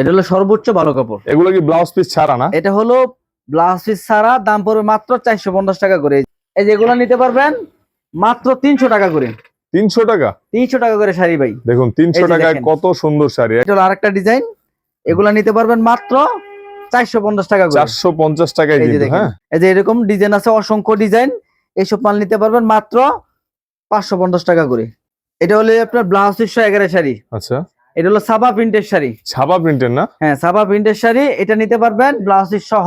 এটা হলো সর্বোচ্চ ভালো কাপড়। এগুলো কি ব্লাউজ পিস ছাড়া না? এটা হলো ব্লাউজ পিস ছাড়া দাম পড়বে মাত্র চারশো পঞ্চাশ টাকা করে। এই যেগুলো নিতে পারবেন মাত্র তিনশো টাকা করে। তিনশো টাকা? তিনশো টাকা করে শাড়ি ভাই। দেখুন তিনশো টাকায় কত সুন্দর শাড়ি। এটা হলো আরেকটা ডিজাইন এগুলা নিতে পারবেন মাত্র চারশো পঞ্চাশ টাকা করে। চারশো পঞ্চাশ টাকায় এই যে দেখেন। হ্যাঁ? এই যে এরকম ডিজাইন আছে অসংখ্য ডিজাইন এইসব মাল নিতে পারবেন মাত্র পাঁচশো পঞ্চাশ টাকা করে। এটা হলো আপনার ব্লাউজ তিনশো এগারো শাড়ি। আচ্ছা। এটা হলো সাবা প্রিন্টের শাড়ি। সাবা প্রিন্টের না? হ্যাঁ সাবা প্রিন্টের শাড়ি। এটা নিতে পারবেন ব্লাউজ সহ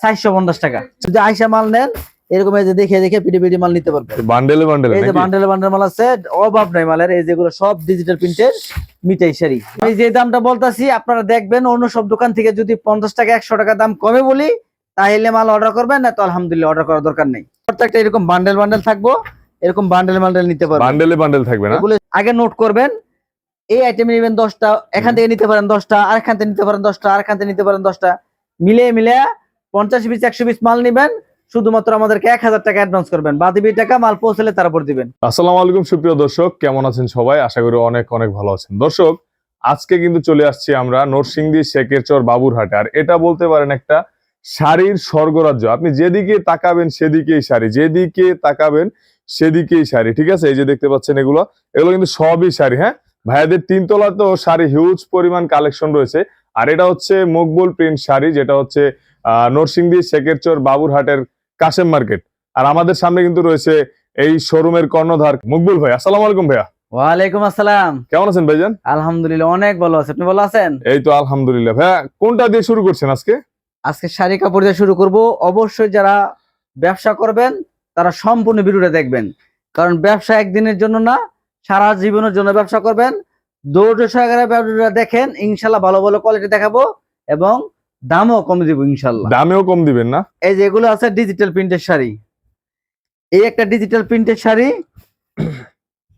চারশো পঞ্চাশ টাকা। যদি আইসা মাল নেন এরকম এই যে দেখে দেখে পিডি পিডি মাল নিতে পারবেন। বান্ডেলে বান্ডেলে এই যে বান্ডেল বান্ডেল মাল আছে অভাব নাই মালের। এই যেগুলো সব ডিজিটাল প্রিন্টের মিঠাই শাড়ি। আমি যে দামটা বলতাছি আপনারা দেখবেন অন্য সব দোকান থেকে যদি পঞ্চাশ টাকা একশো টাকা দাম কমে বলি তাহলে মাল অর্ডার করবেন না তো আলহামদুলিল্লাহ অর্ডার করার দরকার নেই। প্রত্যেকটা এরকম বান্ডেল বান্ডেল থাকব এরকম বান্ডেল বান্ডেল নিতে পারবেন। বান্ডেলে বান্ডেল থাকবে না? আগে নোট করবেন এই আইটেম নেবেন দশটা এখান থেকে নিতে পারেন দশটা আর এখান থেকে নিতে পারেন দশটা আর এখান থেকে নিতে পারেন দশটা। মিলিয়ে মিলিয়ে পঞ্চাশ পিস একশো পিস মাল নিবেন শুধুমাত্র আমাদেরকে এক হাজার টাকা অ্যাডভান্স করবেন। বাকি টাকা মাল পৌঁছলে তারপর দিবেন। আসসালামু আলাইকুম সুপ্রিয় দর্শক কেমন আছেন সবাই? আশা করি অনেক অনেক ভালো আছেন। দর্শক আজকে কিন্তু চলে আসছি আমরা নরসিংদী শেখের চর বাবুরহাটে। আর এটা বলতে পারেন একটা শাড়ির স্বর্গরাজ্য। আপনি যেদিকে তাকাবেন সেদিকেই শাড়ি। যেদিকে তাকাবেন সেদিকেই শাড়ি। ঠিক আছে? এই যে দেখতে পাচ্ছেন এগুলো এগুলো কিন্তু সবই শাড়ি হ্যাঁ? ভাইয়াদের তো শাড়ি হিউজ পরিমাণ কালেকশন রয়েছে। আর এটা হচ্ছে মকবুল প্রিন্ট শাড়ি যেটা হচ্ছে নরসিংদী শেখের চর বাবুরহাটের কাশেম মার্কেট আর আমাদের সামনে কিন্তু রয়েছে এই শোরুমের কর্ণধার মকবুল ভাই। আসসালামু আলাইকুম ভাইয়া। ওয়ালাইকুম আসসালাম। কেমন আছেন ভাইজান? আলহামদুলিল্লাহ অনেক ভালো আছে। আপনি ভালো আছেন? এই তো আলহামদুলিল্লাহ। ভাইয়া কোনটা দিয়ে শুরু করছেন আজকে? আজকে শাড়ি কাপড় দিয়ে শুরু করব। অবশ্যই যারা ব্যবসা করবেন তারা সম্পূর্ণ ভিডিওটা দেখবেন। কারণ ব্যবসা একদিনের জন্য না সারা জীবনের জন্য ব্যবসা করবেন। দৌড় সহকারে ব্যবসাটা দেখেন ইনশাল্লাহ ভালো ভালো কোয়ালিটি দেখাবো এবং দামও কম দিব ইনশাল্লাহ। দামেও কম দিবেন না? এই যে এগুলো আছে ডিজিটাল প্রিন্টের শাড়ি। এই একটা ডিজিটাল প্রিন্টের শাড়ি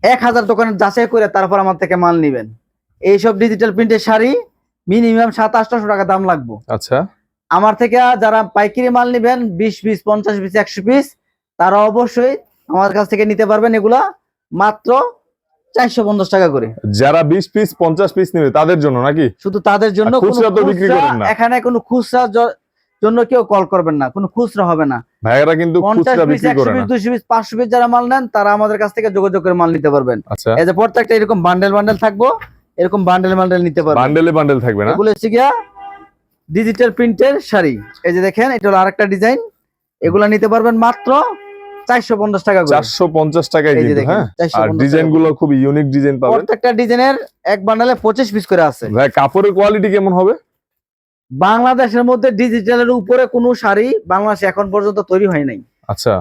এক হাজার দোকানে যাচাই করে তারপর আমার থেকে মাল নিবেন। এইসব ডিজিটাল প্রিন্টের শাড়ি মিনিমাম সাত আটশো টাকা দাম লাগবে। আচ্ছা। আমার থেকে যারা পাইকারি মাল নেবেন বিশ পিস পঞ্চাশ পিস একশো পিস তারা অবশ্যই আমার কাছ থেকে নিতে পারবেন এগুলা। মাত্র চারশো পঞ্চাশ টাকা করে। যারা বিশ পিস পঞ্চাশ পিস নেবে তাদের জন্য নাকি? শুধু তাদের জন্য। এখানে কোনো খুচরা জন্য কেউ কল করবেন না কোনো খুচরা হবে না। ভাইয়েরা কিন্তু খুচরা বিক্রি করে না। দুশো পিস পাঁচশো পিস যারা মাল নেন তারা আমাদের কাছ থেকে যোগাযোগ করে মাল নিতে পারবেন। আচ্ছা। এই যে প্রত্যেকটা এরকম বান্ডেল বান্ডেল থাকব এরকম বান্ডেল বান্ডেল নিতে পারবেন। বান্ডেলে বান্ডেল থাকবে না? এগুলো হচ্ছে গিয়া ডিজিটাল প্রিন্টের শাড়ি। এই যে দেখেন এটা হলো আরেকটা ডিজাইন এগুলা নিতে পারবেন মাত্র চারশো পঞ্চাশ টাকা করে। চারশো পঞ্চাশ টাকায় এই কিন্তু হ্যাঁ? আর ডিজাইনগুলো খুব ইউনিক ডিজাইন পাবেন। প্রত্যেকটা ডিজাইনের এক বান্ডালে পঁচিশ পিস করে আছে। ভাই কাপড়ের কোয়ালিটি কেমন হবে? বাংলাদেশের মধ্যে ডিজিটালের উপরে কোনো শাড়ি বাংলাদেশে এখন পর্যন্ত তৈরি হয় নাই। আচ্ছা।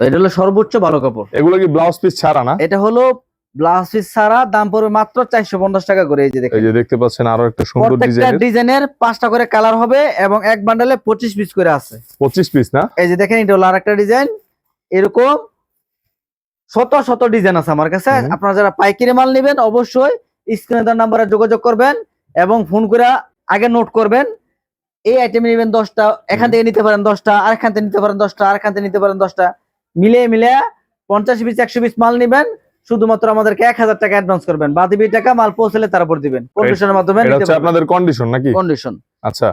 তো এটা হলো সর্বোচ্চ ভালো কাপড়। এগুলো কি ব্লাউজ পিস ছাড়া না? এটা হলো ব্লাউজ পিস ছাড়া দাম পড়বে মাত্র চারশো পঞ্চাশ টাকা করে এই যে দেখেন। এই যে দেখতে পাচ্ছেন আরও একটা সুন্দর প্রত্যেকটা ডিজাইনের। পাঁচটা করে কালার হবে এবং এক বান্ডালে পঁচিশ পিস করে আছে। পঁচিশ পিস না? এই যে দেখেন এটা হলো আরেকটা ডিজাইন। এরকম শত শত ডিজাইন আছে আমার কাছে। আপনারা যারা পাইকারি মাল নেবেন অবশ্যই স্ক্রিনে নাম্বারে যোগাযোগ করবেন এবং ফোন করে আগে নোট করবেন। এই আইটেম নেবেন দশটা এখান থেকে নিতে পারেন দশটা আর এখান থেকে নিতে পারেন দশটা আর এখান থেকে নিতে পারেন দশটা। মিলিয়ে মিলিয়ে পঞ্চাশ পিস একশো পিস মাল নেবেন। শুধুমাত্র আমাদেরকে এক হাজার টাকা অ্যাডভান্স করবেন। বাকি টাকা মাল পৌঁছলে তারপর দিবেন। কন্ডিশনের মাধ্যমে আপনাদের কন্ডিশন নাকি? কন্ডিশন আচ্ছা।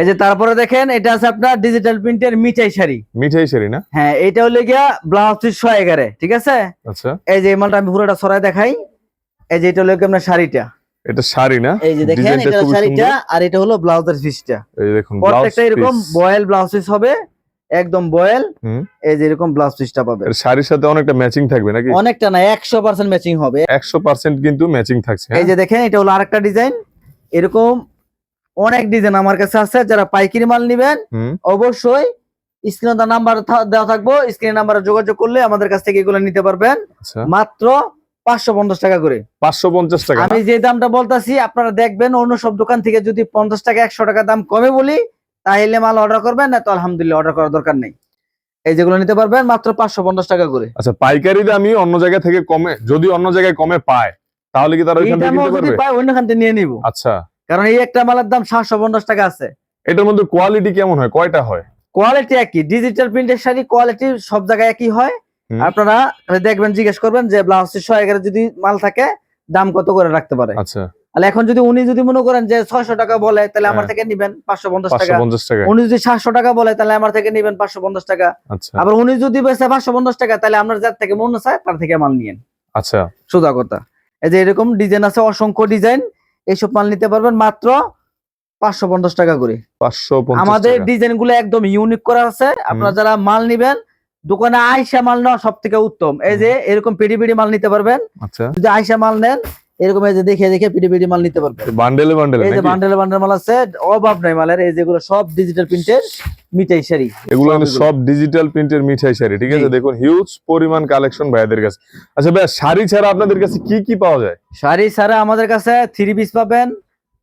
এই যে তারপরে দেখেন এটা আছে আপনার ডিজিটাল প্রিন্টের মিঠাই শাড়ি। মিঠাই শাড়ি না? হ্যাঁ এটা হলো গিয়া ব্লাউজ পিস ছয় এগারে ঠিক আছে? আচ্ছা। এই যে মালটা আমি পুরোটা সরাই দেখাই। এই যে এটা হলো আপনার শাড়িটা। এটা শাড়ি না? এই যে দেখেন এটা শাড়িটা আর এটা হলো ব্লাউজের পিসটা এই দেখুন প্রত্যেকটা এরকম বয়েল ব্লাউজ পিস হবে। একদম বয়েল। এই যে এরকম ব্লাউজ পিসটা পাবে শাড়ির সাথে অনেকটা ম্যাচিং থাকবে নাকি? অনেকটা না একশো পার্সেন্ট ম্যাচিং হবে। একশো পার্সেন্ট কিন্তু ম্যাচিং থাকছে এই হ্যাঁ? যে দেখেন এটা হলো আরেকটা ডিজাইন এরকম অনেক ডিজাইন আমার কাছে আছে যারা পাইকারি মাল নিবেন অবশ্যই স্ক্রিনে নাম্বার দেওয়া থাকব স্ক্রিন নাম্বারে যোগাযোগ করলে আমাদের কাছ থেকে এগুলো নিতে পারবেন। আচ্ছা। মাত্র পাঁচশো পঞ্চাশ টাকা করে। পাঁচশো পঞ্চাশ টাকা। আমি যে দামটা বলতাছি আপনারা দেখবেন অন্য সব দোকান থেকে যদি পঞ্চাশ টাকা একশো টাকা দাম কমে বলি তাহলে মাল অর্ডার করবেন না তো আলহামদুলিল্লাহ অর্ডার করার দরকার নেই। এই যেগুলো নিতে পারবেন মাত্র পাঁচশো পঞ্চাশ টাকা করে। আচ্ছা পাইকারি দামি অন্য জায়গা থেকে কমে যদি অন্য জায়গায় কমে পায় তাহলে কি তারা ওইখান থেকে যদি পারবে? পাই অন্যখান থেকে নিয়ে নিবো। আচ্ছা। কারণ এই একটা মালের দাম সাতশো পঞ্চাশ টাকা আছে। এটার মধ্যে কোয়ালিটি কেমন হয়? কয়টা হয়? কোয়ালিটি একই ডিজিটাল প্রিন্টের শাড়ি কোয়ালিটি সব জায়গায় একই হয়। আপনারা দেখবেন জিজ্ঞেস করবেন যে ব্লাউজ ছয় এগারো যদি মাল থাকে দাম কত করে রাখতে পারে? আচ্ছা। তাহলে এখন যদি উনি যদি মনে করেন যে ছয়শো টাকা বলে তাহলে আমার হ্যাঁ। থেকে নিবেন পাঁচশো পঞ্চাশ টাকা। উনি যদি সাতশো টাকা বলে তাহলে আমার থেকে নিবেন পাঁচশো পঞ্চাশ টাকা। আচ্ছা। আবার উনি যদি বেচে পাঁচশো পঞ্চাশ টাকা তাহলে আপনার যার থেকে মনে চায় তার থেকে মাল নিয়েন। আচ্ছা। সোজা কথা। এই যে এরকম ডিজাইন আছে অসংখ্য ডিজাইন এইসব মাল নিতে পারবেন মাত্র পাঁচশো পঞ্চাশ টাকা করে। পাঁচশো আমাদের ডিজাইনগুলো একদম ইউনিক করা আছে। আপনারা যারা মাল নিবেন দোকানে আইসা মাল নেওয়া সব থেকে উত্তম। এই যে এরকম পিডি পিডি মাল নিতে পারবেন। আচ্ছা। যদি আইসা মাল নেন এরকম এই যে দেখে দেখে পিডি পিডি মাল নিতে পারবে। বান্ডেলে বান্ডেলে এই যে বান্ডেল বান্ডেল মাল আছে অভাব নাই মালের এই যেগুলো সব ডিজিটাল প্রিন্টের মিঠাই শাড়ি। এগুলো সব ডিজিটাল প্রিন্টের মিঠাই শাড়ি ঠিক আছে? দেখুন হিউজ পরিমাণ কালেকশন ভাইদের কাছে। আচ্ছা ভাই শাড়ি ছাড়া আপনাদের কাছে কি কি পাওয়া যায়? শাড়ি ছাড়া আমাদের কাছে থ্রি পিস পাবেন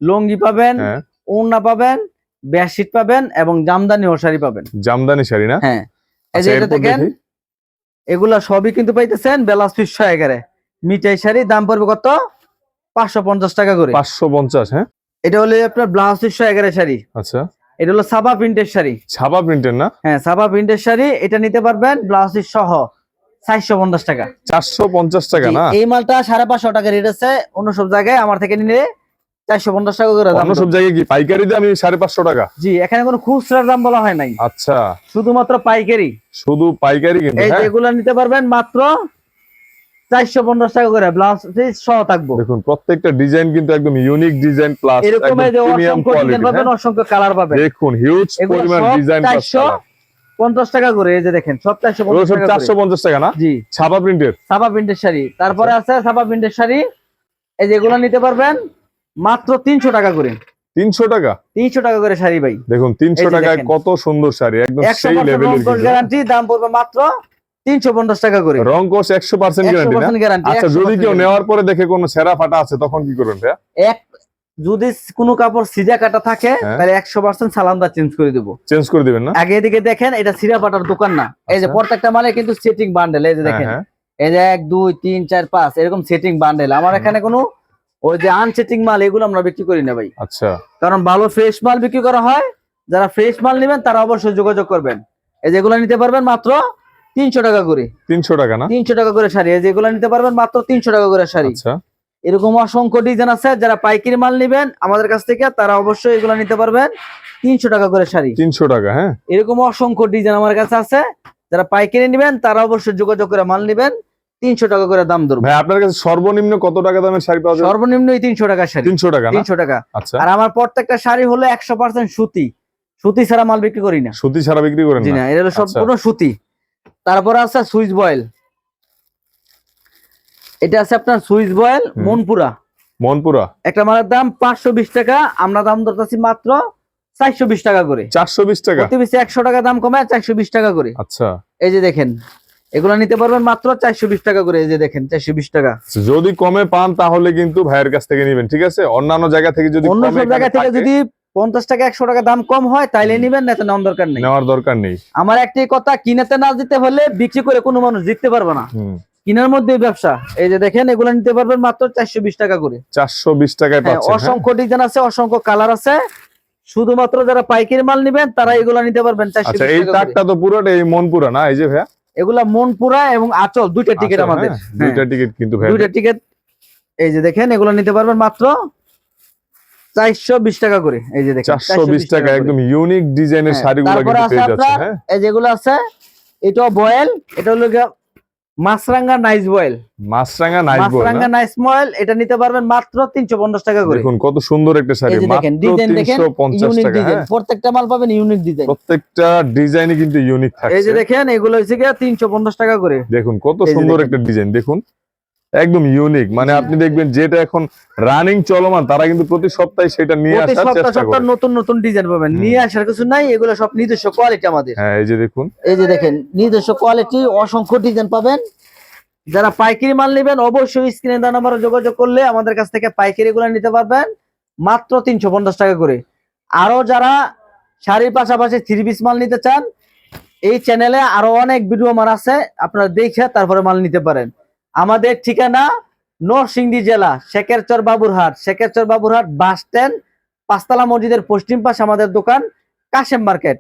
লুঙ্গি পাবেন হ্যাঁ। ওড়না পাবেন বেডশিট পাবেন এবং জামদানি ও শাড়ি পাবেন। জামদানি শাড়ি না? হ্যাঁ। এই আচ্ছা যে এটা দেখেন দেখি। এগুলা সবই কিন্তু পাইতেছেন বেলাস পিস এগারে মিঠাই শাড়ি দাম পড়বে কত? পাঁচশো পঞ্চাশ টাকা করে। পাঁচশো পঞ্চাশ হ্যাঁ? এটা হলো আপনার ব্লাউজ ছয় এগারে শাড়ি। আচ্ছা। এটা হলো সাবা প্রিন্টের শাড়ি। ছাপা প্রিন্টের না? হ্যাঁ সাবা প্রিন্টের শাড়ি। এটা নিতে পারবেন ব্লাউজ সহ চারশো পঞ্চাশ টাকা। চারশো পঞ্চাশ টাকা না? এই মালটা সাড়ে পাঁচশো টাকা রেট আছে। অন্য সব জায়গায় আমার থেকে নিলে চারশো পঞ্চাশ টাকা করে দাম। সব জায়গায় কি? পাইকারিতে আমি সাড়ে পাঁচশো টাকা? জি এখানে কোনো খুচরার দাম বলা হয় নাই। আচ্ছা। শুধুমাত্র পাইকারি। শুধু পাইকারি কিন্তু এই হ্যাঁ? নিতে পারবেন মাত্র চারশো পঞ্চাশ টাকা করে ব্লাউজ পিস সহ থাকব। দেখুন প্রত্যেকটা ডিজাইন কিন্তু একদম ইউনিক ডিজাইন প্লাস এরকম এই যে প্রিমিয়াম অসংখ্য ডিজাইন কোয়ালিটি পাবেন অসংখ্য কালার পাবেন। দেখুন হিউজ পরিমাণ ডিজাইন চারশো পঞ্চাশ টাকা করে এই যে দেখেন সব চারশো ওগুলো পঞ্চাশ সব টাকা চারশো পঞ্চাশ টাকা না? জি। ছাপা প্রিন্টের সাবা প্রিন্টের শাড়ি। তারপরে আচ্ছা। আছে ছাপা প্রিন্টের শাড়ি। এই যেগুলো নিতে পারবেন মাত্র তিনশো টাকা করে। তিনশো টাকা? তিনশো টাকা করে শাড়ি ভাই। দেখুন তিনশো টাকায় কত সুন্দর শাড়ি একদম সেই লেভেলের গ্যারান্টি দাম পড়বে মাত্র তিনশো পঞ্চাশ টাকা করে। রং কোর্স গ্যারান্টি আচ্ছা যদি কেউ নেওয়ার পরে দেখে কোনো সেরা ফাটা আছে তখন কি করবেন ভাইয়া? এক যদি কোনো কাপড় সিজা কাটা থাকে হ্যাঁ। তাহলে একশো পার্সেন্ট সালামদা চেঞ্জ করে দেবো। চেঞ্জ করে দিবেন না? আগে এদিকে দেখেন এটা সিরা পাটার দোকান না। এই যে আচ্ছা। প্রত্যেকটা মালে কিন্তু সেটিং বান্ডেল এই যে দেখেন। এই যে এক দুই তিন চার পাঁচ এরকম সেটিং বান্ডেল আমার এখানে কোনো ওই যে আনসেটিং মাল এগুলো আমরা বিক্রি করি না ভাই। আচ্ছা। কারণ ভালো ফ্রেশ মাল বিক্রি করা হয় যারা ফ্রেশ মাল নেবেন তারা অবশ্যই যোগাযোগ করবেন। এই যেগুলো নিতে পারবেন মাত্র তিনশো টাকা করে। তিনশো টাকা না? তিনশো টাকা করে শাড়ি। যেগুলো নিতে পারবেন মাত্র তিনশো টাকা করে শাড়ি। আচ্ছা। এরকম অসংখ্য ডিজাইন আছে যারা পাইকারি মাল নেবেন আমাদের কাছ থেকে তারা অবশ্যই এগুলো নিতে পারবেন। তিনশো টাকা করে শাড়ি। তিনশো টাকা হ্যাঁ? এরকম অসংখ্য ডিজাইন আমার কাছে আছে। যারা পাইকারি নেবেন তারা অবশ্যই যোগাযোগ করে মাল নেবেন। তিনশো টাকা করে দাম ধরবো। ভাই আপনার কাছে সর্বনিম্ন কত টাকা দামের শাড়ি পাওয়া যাবে? সর্বনিম্ন এই তিনশো টাকা শাড়ি। তিনশো টাকা তিনশো টাকা। আচ্ছা। আর আমার প্রত্যেকটা শাড়ি হলো একশো পার্সেন্ট সুতি। সুতি ছাড়া মাল বিক্রি করি না। সুতি ছাড়া বিক্রি না? না এটা হলো আচ্ছা। সম্পূর্ণ সুতি। তারপরে আছে সুইচ বয়েল। এটা আছে আপনার সুইচ বয়েল মনপুরা। মনপুরা। একটা মালের দাম পাঁচশো বিশ টাকা আমরা দাম ধরতেছি মাত্র চারশো বিশ টাকা করে। চারশো বিশ টাকা? প্রতি পিসে একশো টাকা দাম কমে চারশো বিশ টাকা করে। আচ্ছা। এই যে দেখেন এগুলো নিতে পারবেন মাত্র চারশো বিশ টাকা করে এই যে দেখেন চারশো বিশ টাকা। যদি কমে পান তাহলে কিন্তু ভাইয়ের কাছ থেকে নেবেন ঠিক আছে? অন্যান্য জায়গা থেকে যদি অন্য জায়গা থেকে যদি পঞ্চাশ টাকা একশো টাকা দাম কম হয় তাইলে নিবেন না নেওয়ার দরকার নেই। নেওয়ার দরকার নেই। আমার একটি কথা কিনেতে না দিতে হলে বিক্রি করে কোনো মানুষ জিততে পারবে না। কিনার মধ্যে ব্যবসা। এই যে দেখেন এগুলো নিতে পারবেন মাত্র চারশো বিশ টাকা করে। চারশো বিশ টাকায় হ্যাঁ, হ্যাঁ? অসংখ্য ডিজাইন আছে অসংখ্য কালার আছে। শুধুমাত্র যারা পাইকারি মাল নিবেন তারা এগুলো নিতে পারবেন আচ্ছা এই তাকটা তো পুরোটা এই মনপুরা না এই যে ভাইয়া? এগুলা মনপুরা এবং আচল দুইটা টিকিট আমাদের। হ্যাঁ, দুইটা টিকিট কিন্তু দুইটা টিকিট এই যে দেখেন এগুলো নিতে পারবেন মাত্র চারশো বিশ টাকা করে এই যে দেখেন চারশো টাকা। একদম ইউনিক ডিজাইনের হ্যাঁ, শাড়িগুলো কিন্তু পেয়ে যাচ্ছে হ্যাঁ। এই যেগুলো আছে এটাও বয়েল এটা হলো মাছরাঙ্গা নাইস বয়েল। মাছরাঙ্গা নাইস বয়েল এটা নিতে পারবেন মাত্র তিনশো পঞ্চাশ টাকা করে। দেখুন কত সুন্দর একটা শাড়ি মাত্র ডিজাইন টাকা ডিজাইন হ্যাঁ। প্রত্যেকটা মাল পাবেন ইউনিক ডিজাইন প্রত্যেকটা ডিজাইনই কিন্তু ইউনিক এই যে দেখেন এগুলো হচ্ছে গিয়া তিনশো পঞ্চাশ টাকা করে। দেখুন কত সুন্দর একটা ডিজাইন দেখুন। একদম ইউনিক মানে আপনি দেখবেন যেটা এখন রানিং চলমান তারা কিন্তু প্রতি সপ্তাহে সেটা নিয়ে আসার সপ্তাহ চেষ্টা করে। নতুন নতুন ডিজাইন পাবেন। নিয়ে আসার কিছু নাই এগুলো সব নিজস্ব কোয়ালিটি আমাদের। হ্যাঁ এই যে দেখুন। এই যে দেখেন নিজস্ব কোয়ালিটি অসংখ্য ডিজাইন পাবেন। যারা পাইকারি মাল নেবেন অবশ্যই স্ক্রিনে দেওয়া নাম্বারে যোগাযোগ করলে আমাদের কাছ থেকে পাইকারি গুলো নিতে পারবেন। মাত্র তিনশো পঞ্চাশ টাকা করে। আরও যারা শাড়ির পাশাপাশি থ্রি পিস মাল নিতে চান এই চ্যানেলে আরও অনেক ভিডিও আমার আছে আপনারা দেখে তারপরে মাল নিতে পারেন। আমাদের ঠিকানা নরসিংদী জেলা শেখেরচর বাবুরহাট। শেখেরচর বাবুরহাট বাস স্ট্যান্ড পাঁচতলা মসজিদের পশ্চিম পাশে আমাদের দোকান কাশেম মার্কেট।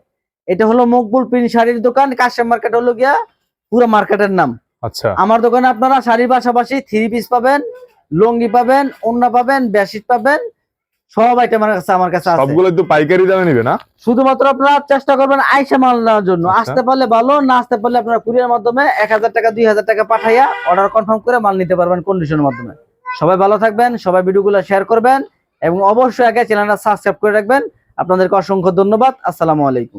এটা হলো মকবুল প্রিন্ট শাড়ির দোকান কাশেম মার্কেট হলো গিয়া পুরো মার্কেটের নাম। আচ্ছা। আমার দোকানে আপনারা শাড়ির পাশাপাশি থ্রি পিস পাবেন লুঙ্গি পাবেন ওন্না পাবেন বেডশিট পাবেন সব আইটেম আমার কাছে আমার কাছে আছে। সবগুলো একটু পাইকারি দামে নিবে না? শুধুমাত্র আপনারা চেষ্টা করবেন আইসা মাল নেওয়ার জন্য। আচ্ছা। আসতে পারলে ভালো না আসতে পারলে আপনারা কুরিয়ার মাধ্যমে এক হাজার টাকা দুই হাজার টাকা পাঠাইয়া অর্ডার কনফার্ম করে মাল নিতে পারবেন কন্ডিশনের মাধ্যমে। সবাই ভালো থাকবেন সবাই ভিডিওগুলো শেয়ার করবেন এবং অবশ্যই আগে চ্যানেলটা সাবস্ক্রাইব করে রাখবেন। আপনাদেরকে অসংখ্য ধন্যবাদ। আসসালামু আলাইকুম।